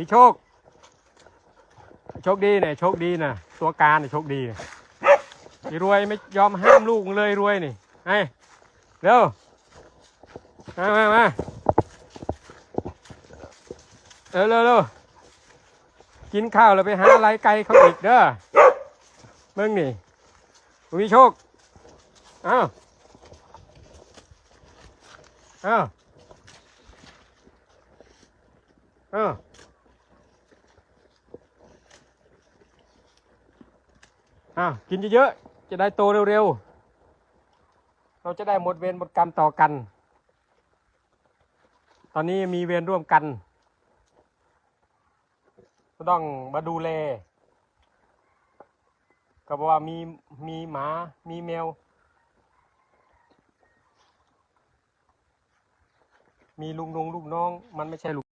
มีโชค โชคดีเนี่ยโชคดีนะตัวการเนี่ยโชคดีไอ้รวยไม่ยอมห้ามลูกเลยรวยนี่ไอ้เร็วมามามาเร็วเร็วเร็วกินข้าวแล้วไปหาอะไรไกลเขาอีกเด้อมึงนี่มีโชคอ้าวอ้าวอ้าว อ้าวกินเยอะๆจะได้โตเร็วๆ เราจะได้หมดเวรหมดกรรมต่อกัน ตอนนี้มีเวรร่วมกันก็ต้องมาดูแลก็บอกว่ามีมีหมามีแมว มีลุงลงลูกน้อง มันไม่ใช่ลูก